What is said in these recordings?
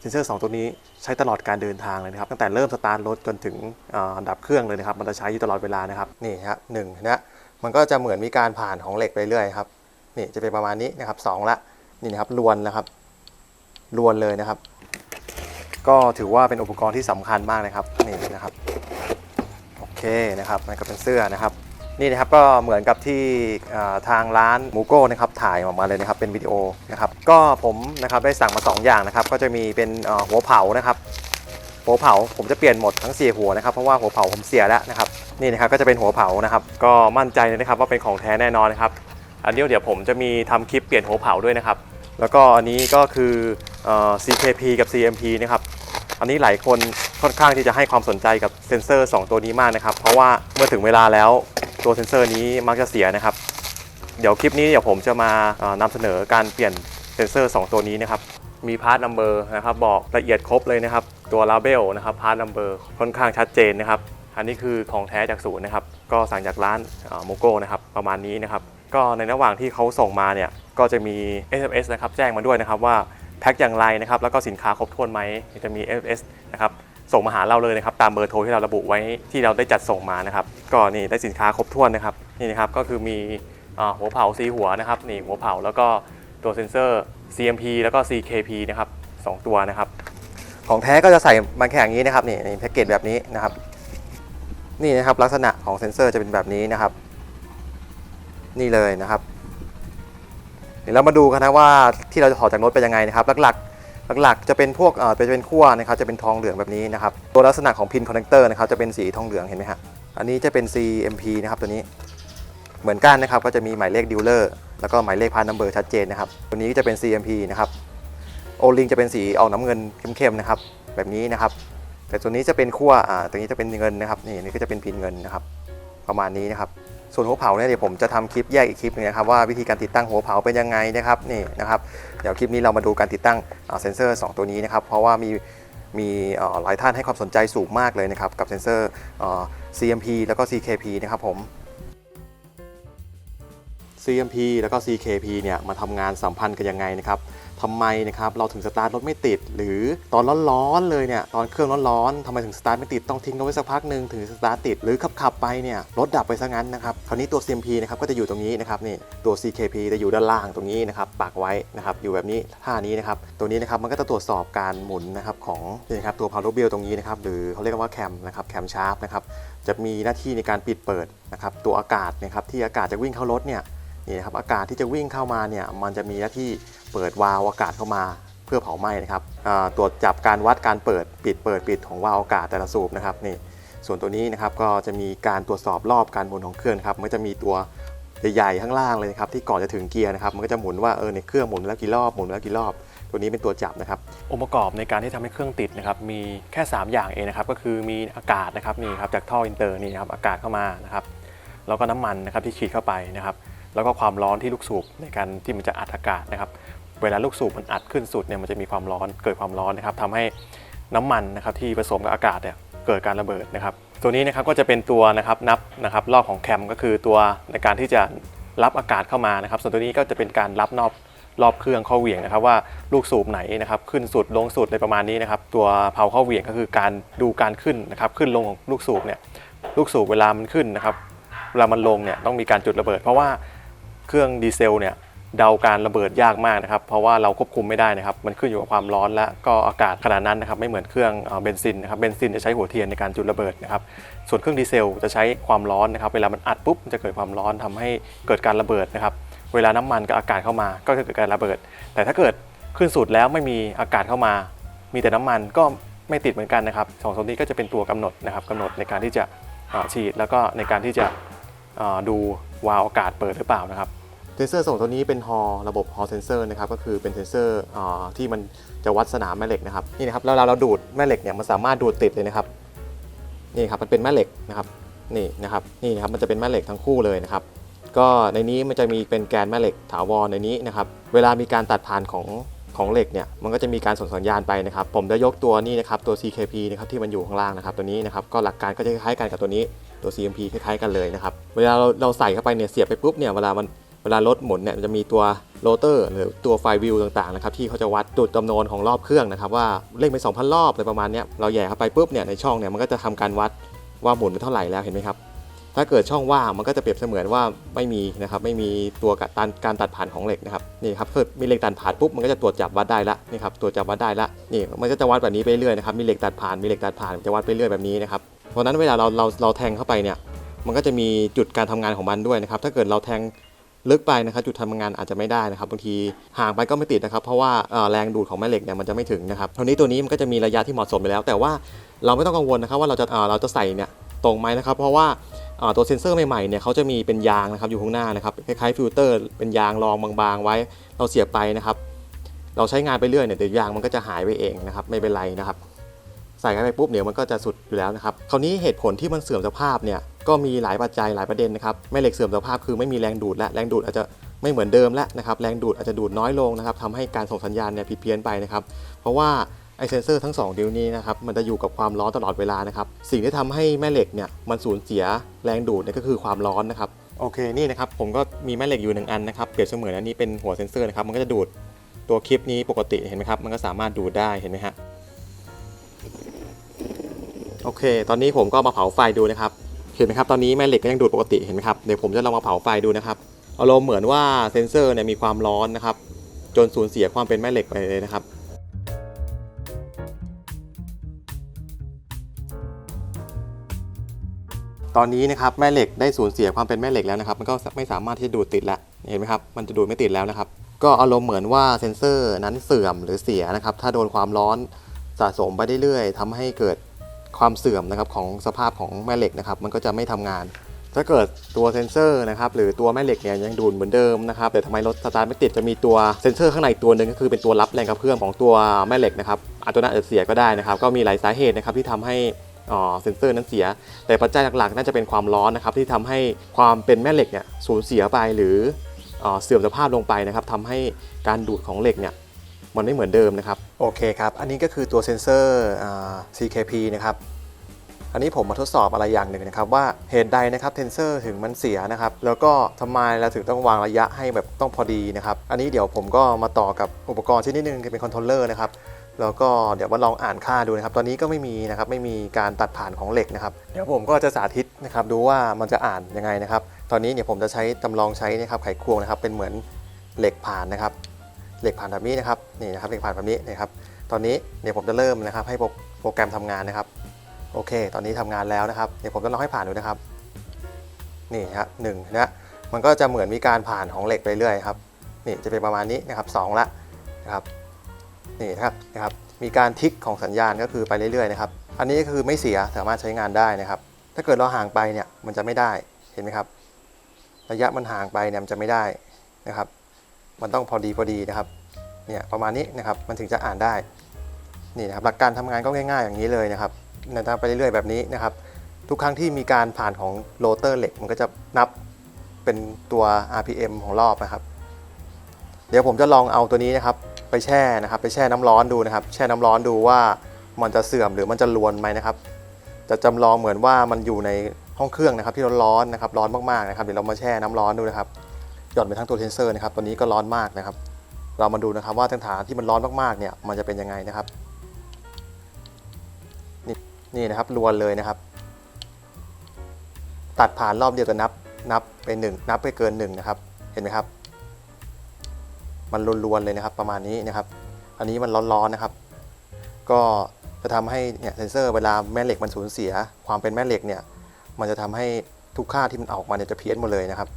เซนเซอร์ 2 ตัวนี้ใช้ตลอดการเดินทางเลยนะครับ ตั้งแต่เริ่มสตาร์ทรถจนถึงดับเครื่องเลยนะครับ มันจะใช้อยู่ตลอดเวลานะครับ นี่ฮะหนึ่งนะมันก็จะเหมือนมีการผ่านของเหล็กไปเรื่อยครับ นี่จะเป็นประมาณนี้นะครับสองละ นี่นะครับลวนนะครับลวนเลยนะครับ ก็ถือว่าเป็นอุปกรณ์ที่สำคัญมากนะครับ นี่นะครับ โอเคนะครับ มันก็เป็นเสื้อนะครับ นี่นะครับก็เหมือนกับที่ทางร้านมูโก้นะครับถ่ายออกมาเลยนะครับเป็นวิดีโอนะครับก็ผมนะครับได้สั่งมา 2 อย่างนะครับ ก็จะมีเป็นหัวเผานะครับ หัวเผาผมจะเปลี่ยนหมดทั้ง4หัวนะครับเพราะว่าหัวเผาผมเสียแล้วนะครับนี่นะครับก็จะเป็นหัวเผานะครับ ก็มั่นใจเลยนะครับว่าเป็นของแท้แน่นอนนะครับอันนี้เดี๋ยวผมจะมีทำคลิปเปลี่ยนหัวเผาด้วยนะครับ แล้วก็อันนี้ก็คือเอ่อ CKP กับ CMP นะครับอันนี้หลายคนค่อนข้างที่จะให้ความสนใจกับเซ็นเซอร์ 2 ตัวนี้มากนะครับ เพราะว่าเมื่อถึงเวลาแล้ว ตัวเซ็นเซอร์นี้มักจะเสียนะครับ เดี๋ยวคลิปนี้เดี๋ยวผมจะมานำเสนอการเปลี่ยนเซ็นเซอร์ 2 ตัวนี้นะครับมีพาร์ทนัมเบอร์นะครับบอกละเอียดครบเลยนะครับ ตัวลาเบลนะครับพาร์ทนัมเบอร์ค่อนข้างชัดเจนนะครับ อันนี้คือของแท้จากศูนย์นะครับ ก็สั่งจากร้านโมโก้นะครับประมาณนี้นะครับ ก็ในระหว่างที่เขาส่งมาเนี่ยก็จะมี SMS นะครับแจ้งมาด้วยนะครับว่าแพ็คอย่างไรนะครับแล้วก็สินค้าครบถ้วนไหมจะมี SMS นะครับ ส่งมาหาเราเลยนะครับตามเบอร์โทรที่เราระบุไว้ที่เราได้จัดส่งมานะครับ ก็นี่ได้สินค้าครบถ้วนนะครับนี่นะครับก็คือมีอหัวเผาสีหัวนะครับนี่หัวเผาแล้วก็ตัวเซ็นเซอร์ CMP แล้วก็ CKP นะครับสองตัวนะครับ ของแท้ก็จะใส่มาแค่อย่างนี้นะครับนี่แพ็กเกจแบบนี้นะครับ นี่นะครับลักษณะของเซ็นเซอร์จะเป็นแบบนี้นะครับ นี่เลยนะครับเดี๋ยวเรามาดูกันนะว่าที่เราจะถอดจากรถเป็นยังไงนะครับหลักๆ หลักๆ จะเป็นพวกเอ่อจะเป็นขั้วนะครับจะเป็นทองเหลืองแบบนี้นะครับตัวลักษณะของพินคอนเนคเตอร์นะครับจะเป็นสีทองเหลืองเห็นไหมฮะอันนี้จะเป็น CMP นะครับตัวนี้เหมือนกันนะครับก็จะมีหมายเลขดิวเลอร์แล้วก็หมายเลขพาร์นัมเบอร์ชัดเจนนะครับตัวนี้จะเป็น CMP นะครับโอลิงจะเป็นสีออกน้ำเงินเข้มๆนะครับแบบนี้นะครับแต่ตัวนี้จะเป็นขั้วอ่าตัวนี้จะเป็นเงินนะครับนี่นี่ก็จะเป็นพินเงินนะครับประมาณนี้นะครับ ส่วนหัวเผาเนี่ยเดี๋ยวผมจะทำคลิปแยกอีกคลิปหนึงนะครับว่าวิธีการติดตั้งหัวเผาเป็นยังไงนะครับนี่นะครับเดี๋ยวคลิปนี้เรามาดูการติดตั้งเซนเซอร์ 2 ตัวนี้นะครับเพราะว่ามีมีหลายท่านให้ความสนใจสูงมากเลยนะครับกับเซนเซอร์ CMP แล้วก็ CKP นะครับผม CMP แล้วก็ CKP เนี่ยมาทำงานสัมพันธ์กันยังไงนะครับ ทำไมนะครับเราถึงสตาร์ทรถไม่ติด หรือตอนร้อนๆเลยเนี่ยตอนเครื่องร้อนๆทำไมถึงสตาร์ทไม่ติดต้องทิ้งเอาไว้สักพักหนึ่งถึงสตาร์ทติดหรือขับๆไปเนี่ยรถดับไปซะงั้นนะครับคราวนี้ตัว CMP นะครับก็จะอยู่ตรงนี้นะครับนี่ตัว CKP จะอยู่ด้านล่างตรงนี้นะครับปักไว้นะครับอยู่แบบนี้ท่านี้นะครับตัวนี้นะครับมันก็จะตรวจสอบการหมุนนะครับของนี่นะครับตัว power wheel ตรงนี้นะครับหรือเขาเรียกว่าแคมนะครับแคมชาร์ปนะครับจะมีหน้าที่ในการปิดเปิดนะครับตัวอากาศนะครับที่อากาศจะวิ่งเข้ารถเนี่ยนี่นะครับอากาศที่จะวิ่งเข้ามาเนี่ยมันจะมีหน้าที่ เปิดวาล์วอากาศเข้ามาเพื่อเผาไหม้นะครับตรวจจับการวัดการเปิดปิดเปิดปิดของวาล์วอากาศแต่ละสูบนะครับนี่ส่วนตัวนี้นะครับก็จะมีการตรวจสอบรอบการหมุนของเครื่องครับมันจะมีตัวใหญ่ๆข้างล่างเลยนะครับที่ก่อนจะถึงเกียร์นะครับมันก็จะหมุนว่าเออในเครื่องหมุนแล้วกี่รอบหมุนแล้วกี่รอบ ตัวนี้เป็นตัวจับนะครับองค์ประกอบในการที่ทำให้เครื่องติดนะครับมีแค่ 3 อย่างเองนะครับก็คือมีอากาศนะครับนี่ครับจากท่ออินเตอร์นี่ครับอากาศเข้ามานะครับแล้วก็น้ำมันนะครับที่ฉีดเข้าไปนะครับแล้วก็ความร้อนที่ลูกสูบในการที่มันจะอัดอากาศนะครับ เวลาลูกสูบมันอัดขึ้นสุดเนี่ยมันจะมีความร้อนเกิดความร้อนนะครับทำให้น้ำมันนะครับที่ผสมกับอากาศเนี่ยเกิดการระเบิดนะครับ ตัวนี้นะครับก็จะเป็นตัวนะครับนับนะครับรอบของแคมก็คือตัวในการที่จะรับอากาศเข้ามานะครับ ส่วนตัวนี้ก็จะเป็นการรับนอบรอบเครื่องข้าเหวี่ยงนะครับว่าลูกสูบไหนนะครับขึ้นสุดลงสุดในประมาณนี้นะครับ ตัวเผาข้าเหวี่ยงก็คือการดูการขึ้นนะครับขึ้นลงของลูกสูบเนี่ยลูกสูบเวลามันขึ้นนะครับเวลามันลงเนี่ยต้องมีการจุดระเบิด เพราะว่าเครื่องดีเซลเนี่ย เดาการระเบิดยากมากนะครับ เพราะว่าเราควบคุมไม่ได้นะครับ มันขึ้นอยู่กับความร้อนและก็อากาศขนาดนั้นนะครับ ไม่เหมือนเครื่องเบนซินนะครับ เบนซินจะใช้หัวเทียนในการจุดระเบิดนะครับ ส่วนเครื่องดีเซลจะใช้ความร้อนนะครับ เวลามันอัดปุ๊บมันจะเกิดความร้อนทำให้เกิดการระเบิดนะครับ เวลาน้ำมันกับอากาศเข้ามา ก็จะเกิดการระเบิด แต่ถ้าเกิดขึ้นสุดแล้วไม่มีอากาศเข้ามา มีแต่น้ำมันก็ไม่ติดเหมือนกันนะครับสองตัวนี้ก็จะเป็นตัวกำหนดนะครับกำหนดในการที่จะฉีดแล้วก็ในการที่จะดูวาล์วอากาศเปิดหรือเปล่านะครับ ซนเซอร์ส่งตัวนี้เป็นฮอระบบฮอเซนเซอร์นะครับก็คือเป็นเซนเซอร์ที่มันจะวัดสนามแม่เหล็กนะครับนี่นะครับแล้วเราดูดแม่เหล็กเนี่ยมันสามารถดูดติดเลยนะครับนี่ครับมันเป็นแม่เหล็กนะครับนี่นะครับนี่นะครับมันจะเป็นแม่เหล็กทั้งคู่เลยนะครับก็ในนี้มันจะมีเป็นแกนแม่เหล็กถาวรในนี้นะครับเวลามีการตัดผ่านของของเหล็กเนี่ยมันก็จะมีการส่งสัญญาณไปนะครับ ผมจะยกตัวนี้นะครับตัว CKP นะครับที่มันอยู่ข้างล่างนะครับตัวนี้นะครับก็หลักการก็จะคล้ายกันกับตัวนี้ตัว CMP คล้ายๆกันเลยนะครับเวลาเราเราใส่เข้าไปเนี่ยเสียบไปปุ๊บเนี่ยเวลามัน เวลารถหมุนเนี่ยมันจะมีตัวโรเตอร์หรือตัวไฟวิวต่างๆนะครับที่เขาจะวัดจุดจำนวนของรอบเครื่องนะครับว่าเร่งไป 2,000 รอบอะไรประมาณเนี้ยเราแย่เข้าไปปุ๊บเนี่ยในช่องเนี่ยมันก็จะทำการวัดว่าหมุนไปเท่าไหร่แล้วเห็นไหมครับถ้าเกิดช่องว่างมันก็จะเปรียบเสมือนว่าไม่มีนะครับไม่มีตัวการการตัดผ่านของเหล็กนะครับนี่ครับเกิดมีเหล็กตัดผ่านปุ๊บมันก็จะตรวจจับวัดได้ละนี่ครับตรวจจับวัดได้ละนี่มันก็จะวัดแบบนี้ไปเรื่อยนะครับมีเหล็กตัดผ่านมีเหล็กตัดผ่านจะวัดไปเรื่อยแบบนี้นะครับเพราะนั้นเวลาเราเราเราแทงเข้าไปเนี่ยมันก็จะมีจุดการทำงานของมันด้วยนะครับถ้าเกิดเราแทง ลึกไปนะครับจุดทำงานอาจจะไม่ได้นะครับบางทีห่างไปก็ไม่ติดนะครับ เพราะว่าแรงดูดของแม่เหล็กเนี่ยมันจะไม่ถึงนะครับทีนี้ตัวนี้มันก็จะมีระยะที่เหมาะสมไปแล้ว แต่ว่าเราไม่ต้องกังวลนะครับว่าเราจะเราจะใส่เนี่ยตรงไหมนะครับ เพราะว่าอ่าตัวเซ็นเซอร์ใหม่ๆเนี่ยเขาจะมีเป็นยางนะครับอยู่ข้างหน้านะครับคล้ายๆฟิลเตอร์เป็นยางรองบางๆ ไว้เราเสียบไปนะครับ เราใช้งานไปเรื่อยเนี่ยเดี๋ยวยางมันก็จะหายไปเองนะครับไม่เป็นไรนะครับ ใส่เข้าไปปุ๊บเดี๋ยวมันก็จะสุดอยู่แล้วนะครับคราวนี้เหตุผลที่มันเสื่อมสภาพเนี่ย ก็มีหลายปัจจัยหลายประเด็นนะครับแม่เหล็กเสื่อมสภาพคือไม่มีแรงดูดและแรงดูดอาจจะไม่เหมือนเดิมแล้วนะครับแรงดูดอาจจะดูดน้อยลงนะครับทำให้การส่งสัญญาณเนี่ยผิดเพี้ยนไปนะครับเพราะว่าไอเซนเซอร์ทั้ง 2 นิ้วนี้นะครับมันจะอยู่กับความร้อนตลอดเวลานะครับสิ่งที่ทำให้แม่เหล็กเนี่ยมันสูญเสียแรงดูดเนี่ยก็คือความร้อนนะครับโอเคนี่นะครับผมก็มีแม่เหล็กอยู่หนึ่งอันนะครับเปรียบเสมือนอันนี้เป็นหัวเซนเซอร์นะครับมันก็จะดูดตัวคลิปนี้ปกติเห็นไหมครับมันก็สามารถดูดได้เห็นไหมฮะโอเค ตอนนี้ผมก็มาเผาไฟดูนะครับ ห็นไหมครับตอนนี้แม่เหล็กก็ยังดูดปกติเห็นไหมครับเดี๋ยวผมจะลองมาเผาไฟดูนะครับอารมณ์เหมือนว่าเซนเซอร์เนี่ยมีความร้อนนะครับ จนสูญเสียความเป็นแม่เหล็กไปเลยนะครับตอนนี้นะครับแม่เหล็กได้สูญเสียความเป็นแม่เหล็กแล้วนะครับ มันก็ไม่สามารถที่จะดูดติดละเห็นไหมครับมันจะดูดไม่ติดแล้วนะครับ ก็อารมณ์เหมือนว่าเซนเซอร์นั้นเสื่อมหรือเสียนะครับ ถ้าโดนความร้อนสะสมไปเรื่อยๆทำให้เกิด ความเสื่อมนะครับของสภาพของแม่เหล็กนะครับมันก็จะไม่ทำงาน ถ้าเกิดตัวเซนเซอร์นะครับหรือตัวแม่เหล็กเนี่ยยังดูดเหมือนเดิมนะครับแต่ทำไมรถสตาร์ทไม่ติดจะมีตัวเซนเซอร์ข้างในตัวหนึ่งก็คือเป็นตัวรับแรงกระเพื่อมของตัวแม่เหล็กนะครับอาจจะน่าจะเสียก็ได้นะครับก็มีหลายสาเหตุนะครับที่ทำให้อ่าเซนเซอร์นั้นเสีย แต่ปัจจัยหลักๆ น่าจะเป็นความร้อนนะครับที่ทำให้ความเป็นแม่เหล็กเนี่ยสูญเสียไปหรืออเสื่อมสภาพลงไปนะครับทำให้การดูดของเหล็กเนี่ย มันไม่เหมือนเดิมนะครับ โอเคครับ อันนี้ก็คือตัวเซนเซอร์ CKP นะครับ อันนี้ผมมาทดสอบอะไรอย่างหนึ่งนะครับ ว่าเหตุใดนะครับเทนเซอร์ถึงมันเสียนะครับ แล้วก็ทำไมเราถึงต้องวางระยะให้แบบต้องพอดีนะครับ อันนี้เดี๋ยวผมก็มาต่อกับอุปกรณ์ชนิดหนึงเป็นคอนโทรลเลอร์นะครับแล้วก็เดี๋ยวมาลองอ่านค่าดูนะครับ ตอนนี้ก็ไม่มีนะครับ ไม่มีการตัดผ่านของเหล็กนะครับ เดี๋ยวผมก็จะสาธิตนะครับ ดูว่ามันจะอ่านยังไงนะครับ ตอนนี้เนี่ยผมจะใช้จำลองใช้นะครับไขควงนะครับ เป็นเหมือนเหล็กผ่านนะครับ เหล็กผ่านแบบนี้นะครับนี่นะครับเหล็กผ่านแบบนี้นะครับ ตอนนี้เดี๋ยวผมจะเริ่มนะครับ ให้โปรแกรมทำงานนะครับ โอเค ตอนนี้ทำงานแล้วนะครับเดี๋ยวผมจะลองให้ผ่านดูนะครับ นี่ครับหนึ่งนะมันก็จะเหมือนมีการผ่านของเหล็กไปเรื่อยครับนี่จะเป็นประมาณนี้นะครับสองละนะครับนี่นะครับนะครับ มีการทิกของสัญญาณก็คือไปเรื่อยๆนะครับ อันนี้ก็คือไม่เสียสามารถใช้งานได้นะครับ ถ้าเกิดเราห่างไปเนี่ยมันจะไม่ได้เห็นไหมครับ ระยะมันห่างไปเนี่ยมันจะไม่ได้นะครับ มันต้องพอดีพอดีนะครับเนี่ยประมาณนี้นะครับมันถึงจะอ่านได้นี่นะครับหลักการทำงานก็ง่าย ๆ อย่างนี้เลยนะครับเดินทางไปเรื่อยๆแบบนี้นะครับ ทุกครั้งที่มีการผ่านของโรเตอร์เหล็ก มันก็จะนับเป็นตัว RPM ของรอบนะครับ เดี๋ยวผมจะลองเอาตัวนี้นะครับ ไปแช่นะครับ ไปแช่น้ำร้อนดูนะครับ แช่น้ำร้อนดูว่ามันจะเสื่อมหรือมันจะรวนไหมนะครับ จะจำลองเหมือนว่ามันอยู่ในห้องเครื่องนะครับ ที่ร้อนๆนะครับ ร้อนมากๆนะครับเดี๋ยวเรามาแช่น้ำร้อนดูนะครับ หย่อนไปทั้งตัวเทนเซอร์นะครับตัวนี้ก็ร้อนมากนะครับ เรามาดูนะครับว่าทั้งฐานที่มันร้อนมากๆเนี่ยมันจะเป็นยังไงนะครับนี่นี่นะครับรวนเลยนะครับ ตัดผ่านรอบเดียวจะนับนับไปหนึ่งนับไปเกินหนึ่งนะครับ เห็นไหมครับ มันรวนๆเลยนะครับ ประมาณนี้นะครับ อันนี้มันร้อนๆนะครับ ก็จะทำให้เนี่ยเซนเซอร์เวลาแม่เหล็กมันสูญเสีย ความเป็นแม่เหล็กเนี่ย มันจะทำให้ทุกค่าที่มันออกมาเนี่ยจะเพี้ยนหมดเลยนะครับ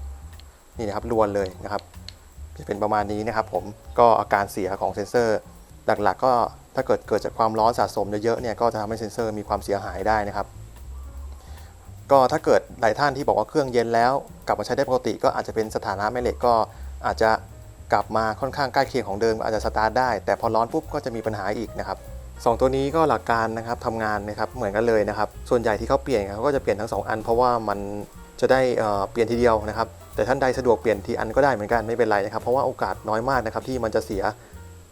นี่นะครับรวนเลยนะครับจะเป็นประมาณนี้นะครับผมก็อาการเสียของเซนเซอร์หลักๆ ก็ถ้าเกิดเกิดจากความร้อนสะสมเยอะๆเนี่ยก็จะทำให้เซนเซอร์มีความเสียหายได้นะครับ ก็ถ้าเกิดหลายท่านที่บอกว่าเครื่องเย็นแล้ว กลับมาใช้ได้ปกติ ก็อาจจะเป็นสถานะแม่เหล็กก็อาจจะกลับมาค่อนข้างใกล้เคียงของเดิมอาจจะสตาร์ทได้ แต่พอร้อนปุ๊บก็จะมีปัญหาอีกนะครับสองตัวนี้ก็หลักการนะครับทำงานนะครับเหมือนกันเลยนะครับ ส่วนใหญ่ที่เขาเปลี่ยนเขาก็จะเปลี่ยนทั้งสองอัน เพราะว่ามันจะได้เปลี่ยนทีเดียวนะครับ แต่ท่านใดสะดวกเปลี่ยนทีอันก็ได้เหมือนกันไม่เป็นไรนะครับ เพราะว่าโอกาสน้อยมากนะครับที่มันจะเสีย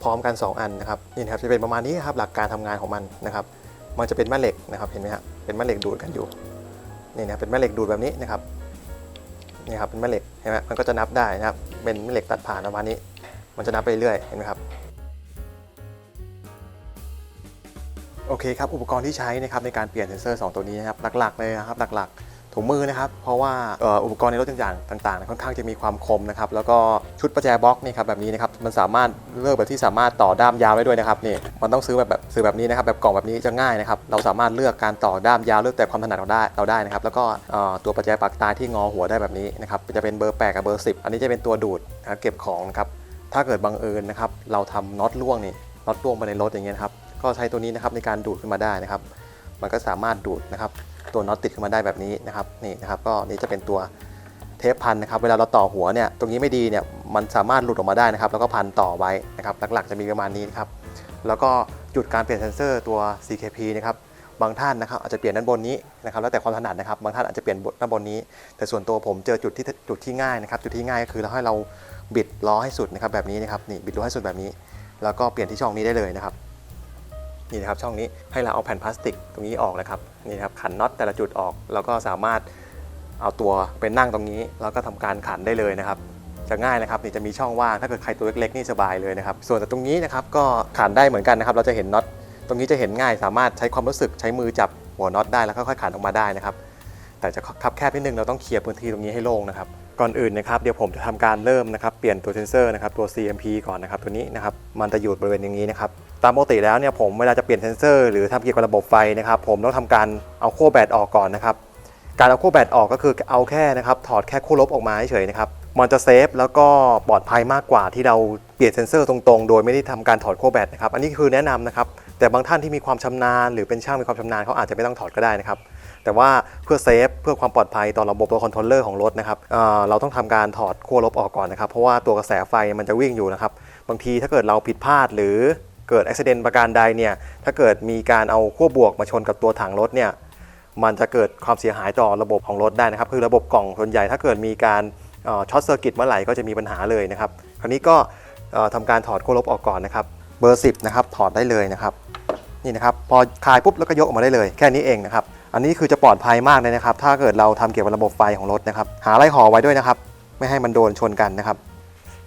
พร้อมกัน 2 อันนะครับนี่นะครับจะเป็นประมาณนี้ครับหลักการทำงานของมันนะครับ มันจะเป็นแม่เหล็กนะครับเห็นไหมฮะเป็นแม่เหล็กดูดกันอยู่นี่นะเป็นแม่เหล็กดูดแบบนี้นะครับนี่ครับเป็นแม่เหล็กเห็นไหมมันก็จะนับได้นะครับ เป็นแม่เหล็กตัดผ่านประมาณนี้ มันจะนับไปเรื่อยเห็นไหมครับโอเคครับอุปกรณ์ที่ใช้นะครับในการเปลี่ยนเซนเซอร์ 2 ตัวนี้นะครับหลักๆเลยนะครับหลักๆ ถุงมือนะครับ เพราะว่าอ,อุปกรณ์ในรถต่างๆต่างๆค่อนข้างจะมีความคมนะครับ แล้วก็ชุดประแจบล็อกนี่ครับแบบนี้นะครับ มันสามารถเลือกแบบที่สามารถต่อด้ามยาวได้ด้วยนะครับนี่ มันต้องซื้อแบบแบบซื้อแบบนี้นะครับ แบบกล่องแบบนี้จะง่ายนะครับ เราสามารถเลือกการต่อด้ามยาวเลือกแต่ความถนัดเราได้เราได้นะครับ แล้วก็ตัวประแจปากตายที่งอหัวได้แบบนี้นะครับ จะเป็นเบอร์8กับเบอร์10อันนี้จะเป็นตัวดูดนะครับเก็บของนะครับ ถ้าเกิดบังเอิญนะครับ เราทำน็อตล่วงนี่ น็อตล่วงไปในรถอย่างเงี้ยครับ ก็ใช้ตัวนี้นะครับในการดูดขึ้นมาได้นะครับ มันก็สามารถดูดนะครับ ตัวน็อตติดขึ้นมาได้แบบนี้นะครับนี่นะครับก็นี่จะเป็นตัวเทปพันนะครับเวลาเราต่อหัวเนี่ยตรงนี้ไม่ดีเนี่ยมันสามารถหลุดออกมาได้นะครับ แล้วก็พันต่อไว้นะครับหลักๆจะมีประมาณนี้นะครับแล้วก็จุดการเปลี่ยนเซนเซอร์ตัว CKP นะครับบางท่านนะครับอาจจะเปลี่ยนด้านบนนี้นะครับแล้วแต่ความถนัดนะครับบางท่านอาจจะเปลี่ยนด้านบนนี้ แต่ส่วนตัวผมเจอจุดที่จุดที่ง่ายนะครับจุดที่ง่ายก็คือเราให้เราบิดล้อให้สุดนะครับแบบนี้นะครับนี่บิดล้อให้สุดแบบนี้ แล้วก็เปลี่ยนที่ช่องนี้ได้เลยนะครับ นี่นะครับช่องนี้ให้เราเอาแผ่นพลาสติกตรงนี้ออกนะครับนี่นะครับขันน็อตแต่ละจุดออก แล้วก็สามารถเอาตัวเป็นนั่งตรงนี้ แล้วก็ทำการขันได้เลยนะครับจะง่ายนะครับนี่จะมีช่องว่างถ้าเกิดใครตัวเล็กๆนี่สบายเลยนะครับส่วนแต่ตรงนี้นะครับก็ขันได้เหมือนกันนะครับ เราจะเห็นน็อตตรงนี้จะเห็นง่ายสามารถใช้ความรู้สึกใช้มือจับหัวน็อตได้แล้วค่อยๆขันออกมาได้นะครับ แต่จะคับแคบนิดนึงเราต้องเคลียร์พื้นที่ตรงนี้ให้โล่งนะครับก่อนอื่นนะครับเดี๋ยวผมจะทำการเริ่มนะครับเปลี่ยนตัวเซนเซอร์นะครับตัว CMP ก่อนนะครับตัวนี้นะครับมันจะอยู่บริเวณอย่างนี้นะครับ ตามปกติแล้วเนี่ยผมเวลาจะเปลี่ยนเซนเซอร์หรือทำเกี่ยวกับระบบไฟนะครับผมต้องทำการเอาขั้วแบตออกก่อนนะครับการเอาขั้วแบตออกก็คือเอาแค่นะครับถอดแค่ขั้วลบออกมาเฉยนะครับมันจะเซฟแล้วก็ปลอดภัยมากกว่าที่เราเปลี่ยนเซนเซอร์ตรงๆ โดยไม่ได้ทำการถอดขั้วแบตนะครับอันนี้คือแนะนำนะครับแต่บางท่านที่มีความชำนาญ หรือเป็นช่างมีความชำนาญเขาอาจจะไม่ต้องถอดก็ได้นะครับแต่ว่าเพื่อเซฟเพื่อความปลอดภัยต่อระบบตัวคอนโทรลเลอร์ของรถนะครับเเราต้องทำการถอดขั้วลบออกก่อนนะครับเพราะว่าตัวกระแสไฟมันจะวิ่งอยู่นะครับบางทีถ้าเกิดเราผิดพลาดหรือ เกิดอุบิเหตุประการใดเนี่ยถ้าเกิดมีการเอาขั้วบวกมาชนกับตัวถังรถเนี่ยมันจะเกิดความเสียหายต่อระบบของรถได้นะครับ คือระบบกล่องส่วนใหญ่ถ้าเกิดมีการช็อตเซอร์กิตเมื่อไหร่ก็จะมีปัญหาเลยนะครับ คราวนี้ก็เอ่อทำการถอดขั้วลบออกก่อนนะครับ เบอร์ 10 นะครับ ถอดได้เลยนะครับ นี่นะครับ พอคลายปุ๊บแล้วก็ยกออกมาได้เลย แค่นี้เองนะครับ อันนี้คือจะปลอดภัยมากเลยนะครับ ถ้าเกิดเราทำเกี่ยวกับระบบไฟของรถนะครับ หาไรห่อไว้ด้วยนะครับ ไม่ให้มันโดนชนกันนะครับ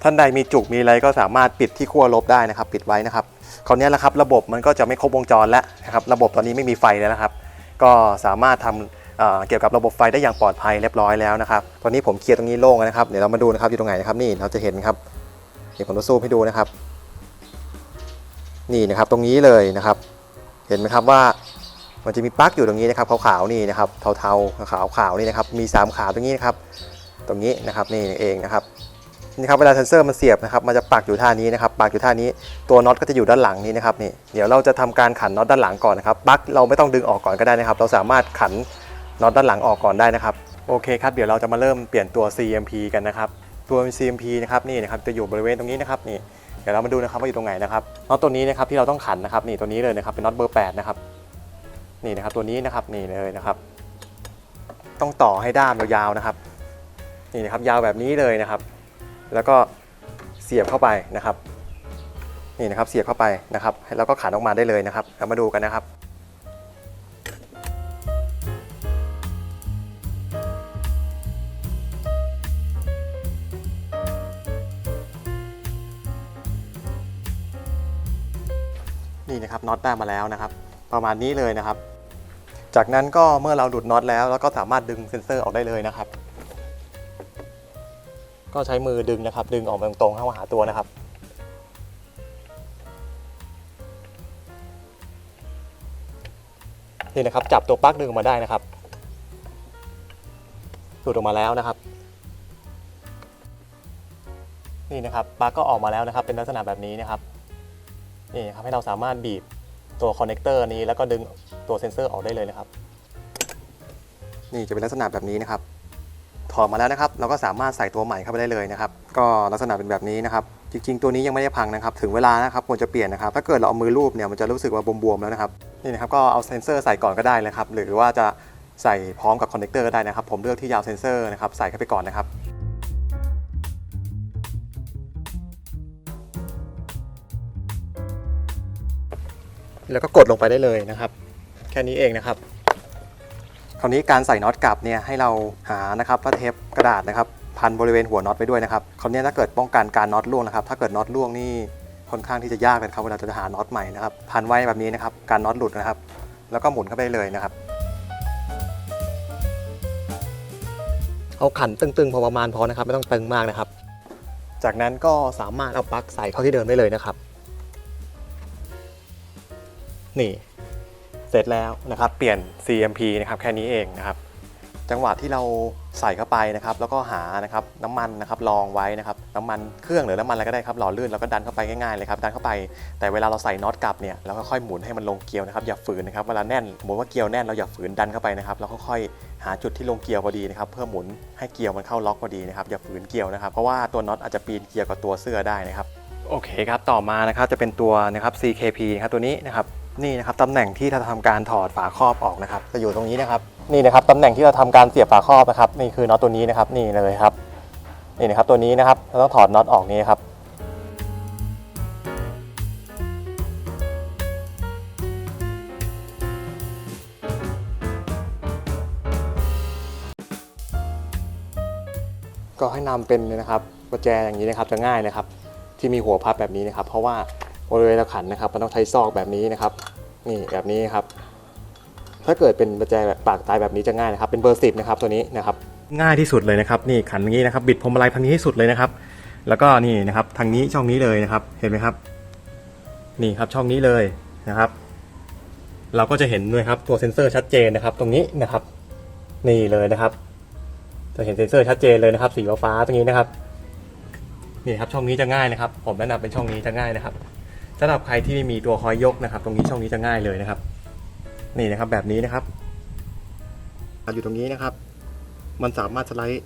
ท่านใดมีจุกมีอะไรก็สามารถปิดที่ขั้วลบได้นะครับ ปิดไว้นะครับคราวนี้แหละครับระบบมันก็จะไม่ครบวงจรแล้วนะครับระบบตอนนี้ไม่มีไฟแล้วนะครับ ก็สามารถทำเเกี่ยวกับระบบไฟได้อย่างปลอดภัยเรียบร้อยแล้วนะครับ ตอนนี้ผมเคลียร์ตรงนี้โล่งนะครับ เดี๋ยวเรามาดูนะครับอยู่ตรงไหนนะครับนี่เราจะเห็นครับ เดี๋ยวผมจะซูมให้ดูนะครับ นี่นะครับตรงนี้เลยนะครับ เห็นไหมครับว่ามันจะมีปลั๊กอยู่ตรงนี้นะครับขาวๆนี่นะครับเทาๆขาวขาวๆนี่นะครับ มี3ขาตรงนี้นะครับ ตรงนี้นะครับนี่เองนะครับ นี่ครับเวลาเซนเซอร์มันเสียบนะครับมันจะปักอยู่ท่านี้นะครับปักอยู่ท่านี้ตัวน็อตก็จะอยู่ด้านหลังนี้นะครับนี่เดี๋ยวเราจะทำการขันน็อตด้านหลังก่อนนะครับปลั๊กเราไม่ต้องดึงออกก่อนก็ได้นะครับ เราสามารถขันน็อตด้านหลังออกก่อนได้นะครับโอเคครับเดี๋ยวเราจะมาเริ่มเปลี่ยนตัว CMP กันนะครับตัว CMP นะครับนี่นะครับจะอยู่บริเวณตรงนี้นะครับนี่เดี๋ยวเรามาดูนะครับว่าอยู่ตรงไหนนะครับน็อตตัวนี้นะครับที่เราต้องขันนะครับนี่ตัวนี้เลยนะครับเป็นน็อตเบอร์8นะครับนี่นะครับตัวนี้นะครับนี่เลยนะครับ ต้องต่อให้ด้ามยาวๆนะครับ นี่นะครับยาวแบบนี้เลยนะครับ แล้วก็เสียบเข้าไปนะครับนี่นะครับเสียบเข้าไปนะครับแล้วก็ขันออกมาได้เลยนะครับเรามาดูกันนะครับนี่นะครับน็อตได้มาแล้วนะครับ ประมาณนี้เลยนะครับ จากนั้นก็เมื่อเราดูดน็อตแล้ว แล้วก็สามารถดึงเซ็นเซอร์ออกได้เลยนะครับ ก็ใช้มือดึงนะครับ ดึงออกมาตรงๆเข้ามาหาตัวนะครับ นี่นะครับ จับตัวปลั๊กดึงออกมาได้นะครับดูดออกมาแล้วนะครับ นี่นะครับปลั๊กก็ออกมาแล้วนะครับ เป็นลักษณะแบบนี้นะครับนี่ครับให้เราสามารถบีบตัวคอนเนคเตอร์นี้แล้วก็ดึงตัวเซ็นเซอร์ออกได้เลยนะครับ นี่จะเป็นลักษณะแบบนี้นะครับ ถอดมาแล้วนะครับ เราก็สามารถใส่ตัวใหม่เข้าไปได้เลยนะครับ ก็ลักษณะเป็นแบบนี้นะครับ จริง ๆ ตัวนี้ยังไม่ได้พังนะครับ ถึงเวลานะครับควรจะเปลี่ยนนะครับ ถ้าเกิดเราเอามือรูปเนี่ยมันจะรู้สึกว่าบวมๆแล้วนะครับ นี่นะครับก็เอาเซ็นเซอร์ใส่ก่อนก็ได้เลยครับ หรือว่าจะใส่พร้อมกับคอนเนคเตอร์ก็ได้นะครับ ผมเลือกที่ยาวเซ็นเซอร์นะครับ ใส่เข้าไปก่อนนะครับแล้วก็กดลงไปได้เลยนะครับ แค่นี้เองนะครับ ราวนี้การใส่น็อตกลับเนี่ยให้เราหานะครับผ้าเทปกระดาษนะครับพันบริเวณหัวน็อตไว้ด้วยนะครับคราวนี้ถ้าเกิดป้องกันการน็อตร่วงนะครับ ถ้าเกิดน็อตร่วงนี่ค่อนข้างที่จะยากเลยครับเวลาจะหาน็อตใหม่นะครับพันไว้แบบนี้นะครับการน็อตหลุดนะครับ แล้วก็หมุนเข้าไปเลยนะครับ เอาขันตึงๆพอประมาณพอนะครับไม่ต้องตึงมากนะครับ จากนั้นก็สามารถเอาปลั๊กใส่เข้าที่เดิมได้เลยนะครับ นี่ เสร็จแล้วนะครับ เปลี่ยน CMP นะครับแค่นี้เองนะครับ จังหวะที่เราใส่เข้าไปนะครับ แล้วก็หานะครับน้ำมันนะครับรองไว้นะครับน้ำมันเครื่องหรือน้ำมันอะไรก็ได้ครับหล่อลื่นแล้วก็ดันเข้าไปง่ายๆเลยครับดันเข้าไปแต่เวลาเราใส่น็อตกลับเนี่ยเราก็ค่อยหมุนให้มันลงเกลียวนะครับอย่าฝืนนะครับเวลาแน่นสมมติว่าเกลียวแน่นเราอย่าฝืนดันเข้าไปนะครับแล้วก็ค่อยหาจุดที่ลงเกลียวพอดีนะครับเพื่อหมุนให้เกลียวมันเข้าล็อกพอดีนะครับอย่าฝืนเกลียวนะครับเพราะว่าตัวน็อตอาจจะปีนเกลียวกับตัวเสื้อได้นะครับโอเคครับต่อมานะครับจะเป็นตัวนะครับ CKP นะครับตัวนี้นะครับ นี่นะครับตำแหน่งที่เราทำการถอดฝาครอบออกนะครับจะอยู่ตรงนี้นะครับนี่นะครับตำแหน่งที่เราทำการเสียบฝาครอบนะครับนี่คือน็อตตัวนี้นะครับนี่เลยครับนี่นะครับตัวนี้นะครับเราต้องถอดน็อตออกนี้ครับก็ให้นำเป็นนะครับกุญแจอย่างนี้นะครับจะง่ายนะครับ ที่มีหัวพับแบบนี้นะครับ เพราะว่า บริเวณเราขันนะครับ มันต้องใช้ซอกแบบนี้นะครับ นี่แบบนี้ครับ ถ้าเกิดเป็นประแจแบบปากตายแบบนี้จะง่ายนะครับ เป็นเบอร์สิบนะครับตัวนี้นะครับ ง่ายที่สุดเลยนะครับ นี่ขันอย่างนี้นะครับ บิดพวงมาลัยทางนี้ที่สุดเลยนะครับ แล้วก็นี่นะครับ ทางนี้ช่องนี้เลยนะครับ เห็นไหมครับ นี่ครับช่องนี้เลยนะครับ เราก็จะเห็นด้วยครับตัวเซ็นเซอร์ชัดเจนนะครับ ตรงนี้นะครับ นี่เลยนะครับ จะเห็นเซ็นเซอร์ชัดเจนเลยนะครับ สีฟ้าตรงนี้นะครับนี่ครับช่องนี้จะง่ายนะครับ ผมแนะนำเป็นช่องนี้จะง่ายนะครับ สำหรับใครที่ไม่มีตัวคอยยกนะครับ ตรงนี้ช่องนี้จะง่ายเลยนะครับ นี่นะครับแบบนี้นะครับอยู่ตรงนี้นะครับ มันสามารถสไลด์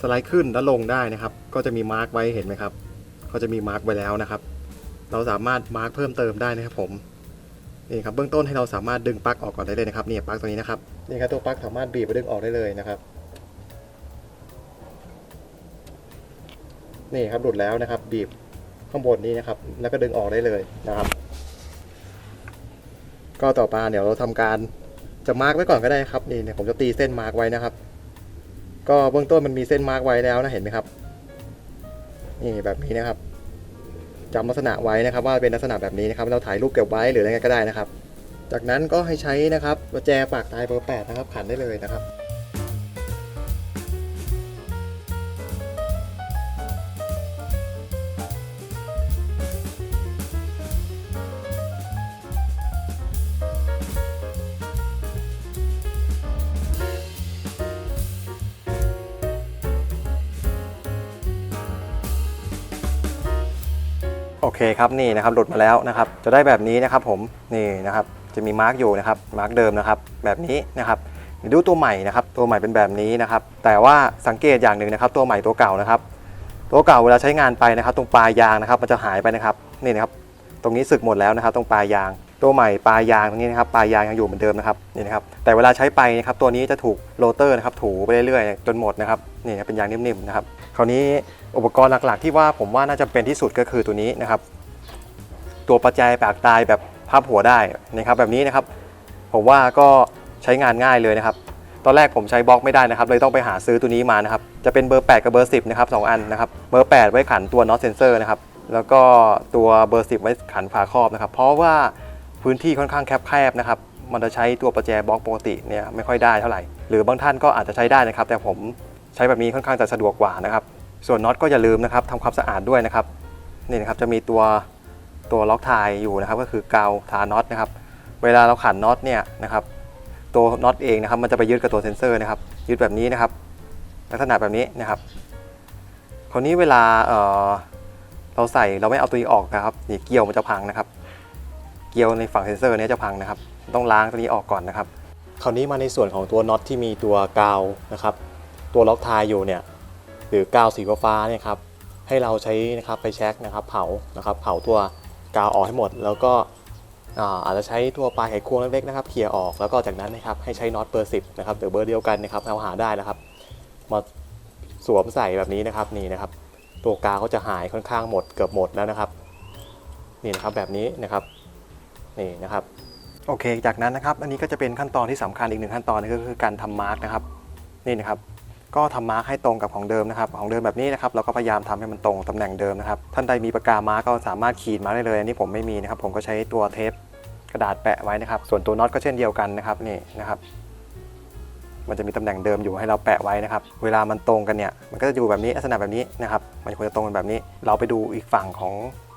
สไลด์ขึ้นและลงได้นะครับ ก็จะมีมาร์กไว้เห็นไหมครับก็จะมีมาร์กไว้แล้วนะครับ เราสามารถมาร์กเพิ่มเติมได้นะครับผมนี่ครับเบื้องต้นให้เราสามารถดึงปลั๊กออกก่อนได้เลยนะครับนี่ปลั๊กตัวนี้นะครับนี่ครับตัวปลั๊กสามารถบีบไปดึงออกได้เลยนะครับนี่ครับหลุดแล้วนะครับบีบ ข้างบนนี้นะครับ แล้วก็ดึงออกได้เลยนะครับ ก็ต่อมาเดี๋ยวเราทำการจะมาร์กไว้ก่อนก็ได้ครับนี่เนี่ยผมจะตีเส้นมาร์กไว้นะครับ ก็เบื้องต้นมันมีเส้นมาร์กไว้แล้วนะเห็นไหมครับนี่แบบนี้นะครับจำลักษณะไว้นะครับ ว่าเป็นลักษณะแบบนี้นะครับ เราถ่ายรูปเก็บไว้หรืออะไรก็ได้นะครับ จากนั้นก็ให้ใช้นะครับกุญแจปากตายเบอร์แปดนะครับขันได้เลยนะครับ โอเคครับนี่นะครับหลุดมาแล้วนะครับ จะได้แบบนี้นะครับผมนี่นะครับจะมีมาร์กอยู่นะครับมาร์กเดิมนะครับ แบบนี้นะครับดูตัวใหม่นะครับ ตัวใหม่เป็นแบบนี้นะครับ แต่ว่าสังเกตอย่างหนึ่งนะครับ ตัวใหม่ตัวเก่านะครับ ตัวเก่าเวลาใช้งานไปนะครับ ตรงปลายยางนะครับ มันจะหายไปนะครับนี่นะครับ ตรงนี้สึกหมดแล้วนะครับ ตรงปลายยาง ตัวใหม่ปลายยางตรงนี้นะครับปลายยางยังอยู่เหมือนเดิมนะครับนี่นะครับ แต่เวลาใช้ไปนะครับตัวนี้จะถูกโรเตอร์นะครับถูไปเรื่อยๆจนหมดนะครับนี่นะเป็นยางนิ่มๆนะครับคราวนี้ อุปกรณ์หลักๆ ที่ว่าผมว่าน่าจะเป็นที่สุดก็คือตัวนี้นะครับ ตัวประแจปากตายแบบพับหัวได้นะครับ แบบนี้นะครับ ผมว่าก็ใช้งานง่ายเลยนะครับ ตอนแรกผมใช้บล็อกไม่ได้นะครับ เลยต้องไปหาซื้อตัวนี้มานะครับ จะเป็นเบอร์ 8 กับเบอร์ 10 นะครับสองอันนะครับ เบอร์ 8 ไว้ขันตัวน็อตเซนเซอร์นะครับ แล้วก็ตัวเบอร์ 10 ไว้ขันฝาครอบนะครับ เพราะว่าพื้นที่ค่อนข้างแคบๆนะครับ มันจะใช้ตัวประแจบล็อกปกติเนี่ยไม่ค่อยได้เท่าไหร่ หรือบางท่านก็อาจจะใช้ได้นะครับ แต่ผมใช้แบบนี้ค่อนข้างจะสะดวกกว่านะครับ ส่วนน็อตก็อย่าลืมนะครับทำความสะอาดด้วยนะครับนี่นะครับจะมีตัวตัวล็อกทายอยู่นะครับ ก็คือกาวทาน็อตนะครับ เวลาเราขันน็อตเนี่ยนะครับตัวน็อตเองนะครับมันจะไปยึดกับตัวเซนเซอร์นะครับยึดแบบนี้นะครับ ลักษณะแบบนี้นะครับคราวนี้เวลาเออเราใส่เราไม่เอาตัวนี้ออกนะครับนี่เกลียวมันจะพังนะครับ เกลียวในฝั่งเซนเซอร์เนี้จะพังนะครับ ต้องล้างตัวนี้ออกก่อนนะครับ คราวนี้มาในส่วนของตัวน็อตที่มีตัวกาวนะครับ ตัวล็อกทายอยู่เนี่ย หรือกาวสีฟ้าเนี่ยครับให้เราใช้นะครับไปแช็กนะครับเผานะครับเผาตัวกาวออกให้หมด แล้วก็อาจจะใช้ตัวปลายไขควงเล็กๆนะครับเคลียร์ออกแล้วก็จากนั้นนะครับให้ใช้น็อตเบอร์10นะครับหรือเบอร์เดียวกันนะครับเราหาได้นะครับ มาสวมใส่แบบนี้นะครับนี่นะครับ ตัวกาวก็จะหายค่อนข้างหมดเกือบหมดแล้วนะครับ นี่นะครับแบบนี้นะครับนี่นะครับโอเค จากนั้นนะครับ อันนี้ก็จะเป็นขั้นตอนที่สำคัญอีกหนึ่งขั้นตอนก็คือการทำมาร์กนะครับ นี่นะครับ ก็ทำมาร์กให้ตรงกับของเดิมนะครับ ของเดิมแบบนี้นะครับเราก็พยายามทำให้มันตรงตำแหน่งเดิมนะครับ ท่านใดมีปากกามาร์กก็สามารถขีดมาได้เลยอันนี้ผมไม่มีนะครับ ผมก็ใช้ตัวเทปกระดาษแปะไว้นะครับ ส่วนตัวน็อตก็เช่นเดียวกันนะครับนี่นะครับ มันจะมีตำแหน่งเดิมอยู่ให้เราแปะไว้นะครับ เวลามันตรงกันเนี่ย มันก็จะอยู่แบบนี้ลักษณะแบบนี้นะครับ มันควรจะตรงกันแบบนี้ เราไปดูอีกฝั่งของ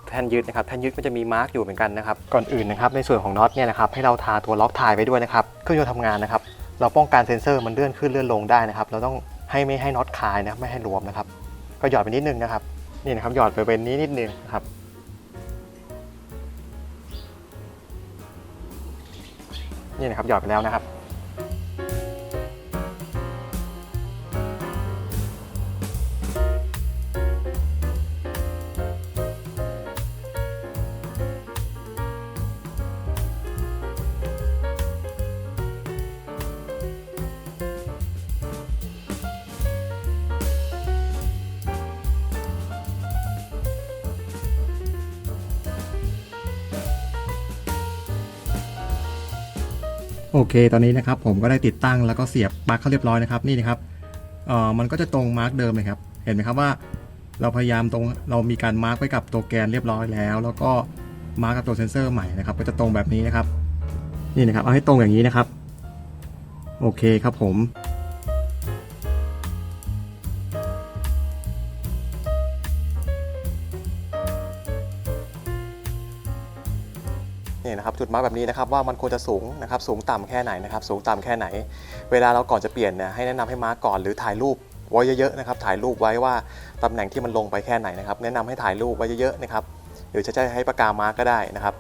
แท่นยึดนะครับ แท่นยึดมันจะมีมาร์กอยู่เหมือนกันนะครับ ก่อนอื่นนะครับ ในส่วนของน็อตเนี่ยนะครับ ให้เราทาตัวล็อกทายไว้ด้วยนะครับ เครื่องยนต์ทำงานนะครับ เราป้องกันเซ็นเซอร์มันเลื่อนขึ้นเลื่อนลงได้นะครับ เราต้อง ให้ไม่ให้น็อตคายนะไม่ให้รวมนะครับ ก็หยอดไปนิดนึงนะครับ นี่นะครับหยอดไปเป็นนี้นิดนึงนะครับนี่นะครับหยอดไปแล้วนะครับ โอเค ตอนนี้นะครับผมก็ได้ติดตั้งแล้วก็เสียบปลั๊กเข้าเรียบร้อยนะครับนี่นะครับเอ่อมันก็จะตรงมาร์กเดิมเลยครับ เห็นไหมครับว่า เราพยายามตรงเรามีการมาร์กไว้กับตัวแกนเรียบร้อยแล้ว แล้วก็มาร์กกับตัวเซนเซอร์ใหม่นะครับก็จะตรงแบบนี้นะครับ นี่นะครับเอาให้ตรงอย่างนี้นะครับ โอเคครับผม จุดมาร์กแบบนี้นะครับว่ามันควรจะสูงนะครับสูงต่ำแค่ไหนนะครับสูงต่ำแค่ไหน เวลาเราก่อนจะเปลี่ยนเนี่ยให้แนะนำให้มาร์กก่อนหรือถ่ายรูปไว้เยอะๆนะครับถ่ายรูปไว้ว่าตำแหน่งที่มันลงไปแค่ไหนนะครับแนะนำให้ถ่ายรูปไว้เยอะๆนะครับหรือจะใช้ให้ปากกามาร์กก็ได้นะครับ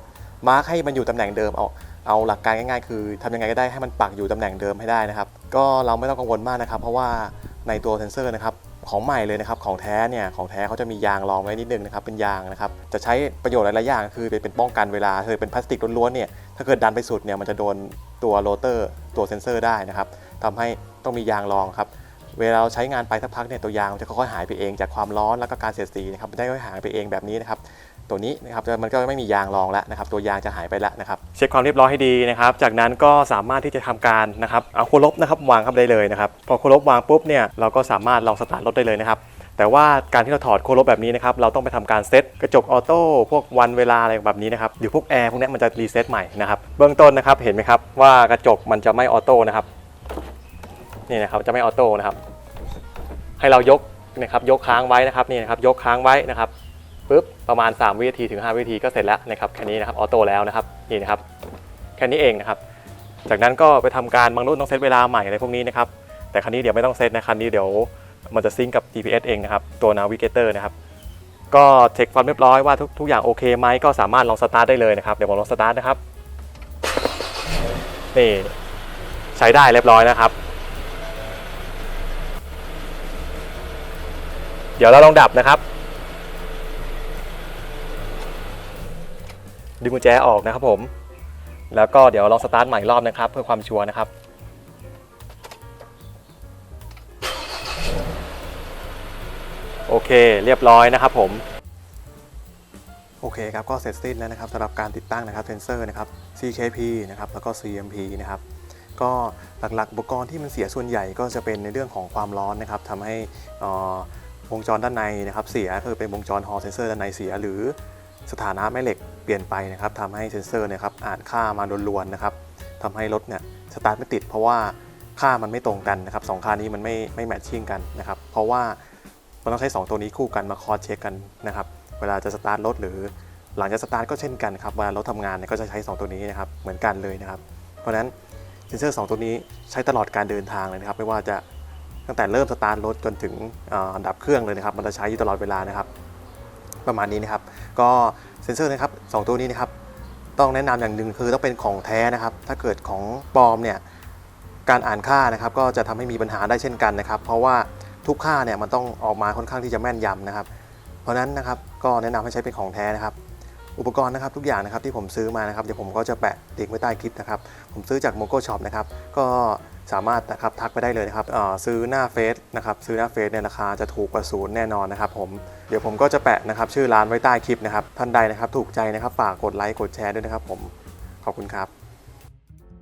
มาร์กให้มันอยู่ตำแหน่งเดิมเอาเอาหลักการง่ายๆ คือทำยังไงก็ได้ให้มันปักอยู่ตำแหน่งเดิมให้ได้นะครับ ก็เราไม่ต้องกังวลมากนะครับ เพราะว่าในตัวเซนเซอร์นะครับ ของใหม่เลยนะครับของแท้เนี่ยของแท้เขาจะมียางรองไว้นิดนึงนะครับเป็นยางนะครับจะใช้ประโยชน์หลายๆอย่าง คือเป็นป้องกันเวลาถ้าเกิดเป็นพลาสติกล้วนๆเนี่ยถ้าเกิดดันไปสุดเนี่ยมันจะโดนตัวโรเตอร์ตัวเซนเซอร์ได้นะครับทำให้ต้องมียางรองครับ เวลาเราใช้งานไปสักพักเนี่ยตัวยางจะค่อยๆหายไปเองจากความร้อนแล้วก็การเสียดสีนะครับมันจะค่อยๆหายไปเองแบบนี้นะครับตัวนี้นะครับมันก็ไม่มียางรองแล้วนะครับ ตัวยางจะหายไปแล้วนะครับ เช็คความเรียบร้อยให้ดีนะครับ จากนั้นก็สามารถที่จะทำการนะครับเอาโคลบนะครับวางเข้าได้เลยนะครับ พอโคลบวางปุ๊บเนี่ยเราก็สามารถลองสตาร์ทรถได้เลยนะครับ แต่ว่าการที่เราถอดโคลบแบบนี้นะครับ เราต้องไปทำการเซตกระจกออโต้พวกวันเวลาอะไรแบบนี้นะครับหรือพวกแอร์พวกนี้มันจะรีเซ็ตใหม่นะครับ เบื้องต้นนะครับเห็นไหมครับว่ากระจกมันจะไม่ออโต้นะครับ นี่นะครับจะไม่ออโต้นะครับ ให้เรายกนะครับยกค้างไว้นะครับนี่นะครับยกค้างไว้นะครับปุ๊บประมาณ 3 วินาทีถึง 5 วินาทีก็เสร็จแล้วนะครับแค่นี้นะครับออโต้แล้วนะครับนี่นะครับแค่นี้เองนะครับ จากนั้นก็ไปทำการบางรุ่นต้องเซตเวลาใหม่อะไรพวกนี้นะครับแต่คันนี้เดี๋ยวไม่ต้องเซตนะคันนี้เดี๋ยวมันจะซิงกับ GPS เองนะครับตัว Navigator นะครับก็เช็คความเรียบร้อยว่าทุกทุกอย่างโอเคไหมก็สามารถลองสตาร์ทได้เลยนะครับเดี๋ยวผมลองสตาร์ทนะครับนี่ใช้ได้เรียบร้อยนะครับ เดี๋ยวเราลองดับนะครับ ดึงกุญแจออกนะครับผม แล้วก็เดี๋ยวลองสตาร์ทใหม่อีกรอบนะครับ เพื่อความชัวร์นะครับ โอเคเรียบร้อยนะครับผม โอเคครับก็เสร็จสิ้นแล้วนะครับสำหรับการติดตั้งนะครับเซนเซอร์นะครับ CKP นะครับแล้วก็ CMP นะครับก็หลักๆอุปกรณ์ที่มันเสียส่วนใหญ่ก็จะเป็นในเรื่องของความร้อนนะครับทำให้อ่อ วงจรด้านในนะครับเสียคือเป็นวงจรฮอลเซนเซอร์ด้านในเสีย หรือสถานะแม่เหล็กเปลี่ยนไปนะครับทำให้เซนเซอร์นะครับอ่านค่ามาลวนๆนะครับทำให้รถเนี่ยสตาร์ทไม่ติด เพราะว่าค่ามันไม่ตรงกันนะครับสองค่านี้มันไม่ไม่แมทชิ่งกันนะครับเพราะว่ามันต้องใช้ 2 ตัวนี้คู่กันมาคอร์เช็คกันนะครับเวลาจะสตาร์ทรถหรือหลังจากสตาร์ทก็เช่นกันครับเวลารถทำงานเนี่ยก็จะใช้ 2 ตัวนี้นะครับเหมือนกันเลยนะครับ เพราะฉะนั้นเซนเซอร์ 2 ตัวนี้ใช้ตลอดการเดินทางเลยนะครับ ไม่ว่าจะ ตั้งแต่เริ่มสตาร์ทรถจนถึงดับเครื่องเลยนะครับ มันจะใช้อยู่ตลอดเวลานะครับ ประมาณนี้นะครับ ก็เซนเซอร์นะครับสองตัวนี้นะครับ ต้องแนะนำอย่างหนึ่งคือต้องเป็นของแท้นะครับ ถ้าเกิดของปลอมเนี่ย การอ่านค่านะครับ ก็จะทำให้มีปัญหาได้เช่นกันนะครับ เพราะว่าทุกค่าเนี่ยมันต้องออกมาค่อนข้างที่จะแม่นยำนะครับ เพราะฉะนั้นนะครับก็แนะนำให้ใช้เป็นของแท้นะครับอุปกรณ์นะครับทุกอย่างนะครับที่ผมซื้อมานะครับเดี๋ยวผมก็จะแปะลิงก์ไว้ใต้คลิปนะครับ ผมซื้อจาก Mogo Shop นะครับ ก็ สามารถนะครับทักไปได้เลยนะครับซื้อหน้าเฟซนะครับซื้อหน้าเฟซเนี่ยราคาจะถูกกว่าศูนย์แน่นอนนะครับผมเดี๋ยวผมก็จะแปะนะครับชื่อร้านไว้ใต้คลิปนะครับท่านใดนะครับถูกใจนะครับฝากกดไลค์กดแชร์ด้วยนะครับผมขอบคุณครับ